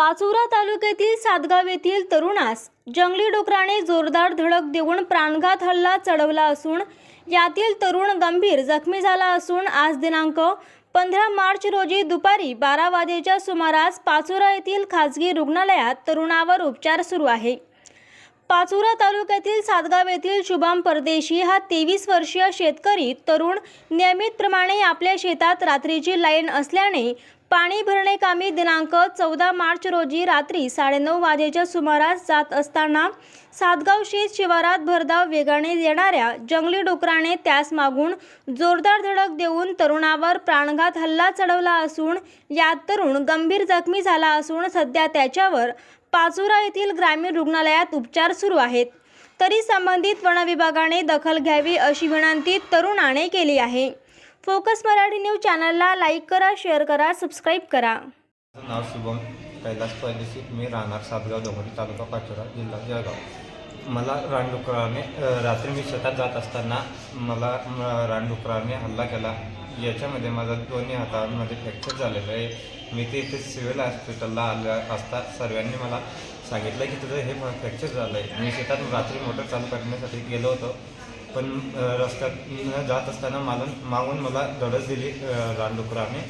पाचोरा तालुक्यातील सातगाव येथील तरुणास जंगली डुकराने जोरदार धडक देऊन प्राणघात हल्ला चढवला असून यातील तरुण गंभीर जखमी झाला असून आज दिनांक पंधरा मार्च रोजी दुपारी बारा वाजेच्या सुमारास पाचोरा येथील खाजगी रुग्णालयात तरुणावर उपचार सुरू आहे. पाचोरा तालुक्यातील सातगाव येथील शुभम परदेशी हा तेवीस वर्षीय शेतकरी तरुण नियमितप्रमाणे आपल्या शेतात रात्रीची लाईन असल्याने पाणी भरणे कामी दिनांक चौदा मार्च रोजी रात्री साडेनऊ वाजेच्या सुमारास जात असताना सातगाव शेत शिवारात भरधाव वेगाने येणाऱ्या जंगली डुकराने त्यास मागून जोरदार धडक देऊन तरुणावर प्राणघात हल्ला चढवला असून यात तरुण गंभीर जखमी झाला असून सध्या त्याच्यावर पाचुरा येथील ग्रामीण रुग्णालयात उपचार सुरू आहेत. तरी संबंधित वनविभागाने दखल घ्यावी अशी विनंती तरुणाने केली आहे. फोकस मराठी न्यूज चॅनलला लाईक करा शेअर करा सबस्क्राईब करा. माझं नाव शुभम. कैलास परदेशी मी राहणार सातगाव डोंगरी तालुका पाचोरा जिल्हा जळगाव. मला रानडुकराने अ, रात्री मी शेतात जात असताना मला म, रानडुकराने हल्ला केला. याच्यामध्ये माझा दोन्ही हातांमध्ये फ्रॅक्चर झालेलं आहे. मी ते इथे सिव्हिल हॉस्पिटलला आलं असता सर्वांनी मला सांगितलं की तुझं हे फ्रॅक्चर झालं आहे मी शेतात रात्री मोटर चालू करण्यासाठी गेलो होतो. पण रस्त्यात न जात असताना मला मागून मला धडक दिली रानडुकराने.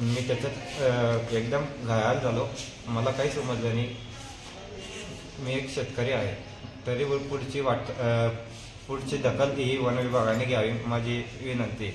मी त्याच्यात एकदम घायाळ झालो. मला काही समजलं नाही. मी एक शेतकरी आहे. तरी पुढची वाट पुढची दखल ही वन विभागाने घ्यावी माझी विनंती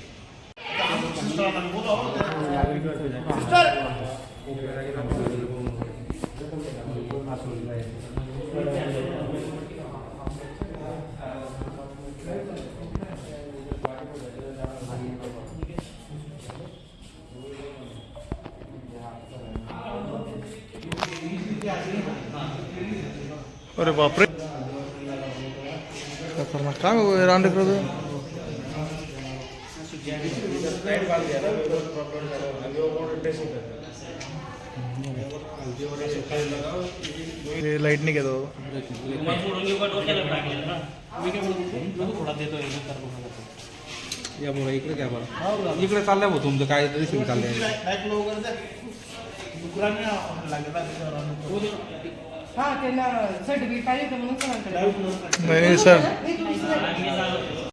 अरे बापरे. काय हो रानडुकरं ते लाइट नाही घेतो यामुळे इकडे काय बरं. इकडे चाललंय भाऊ तुमचं काय रेसिपी चाललंय. हा त्यांना सर्टिफिकेट पाहिजे होतं म्हणून सरांकडे नाही नाही सर नाही, तुम्ही सर-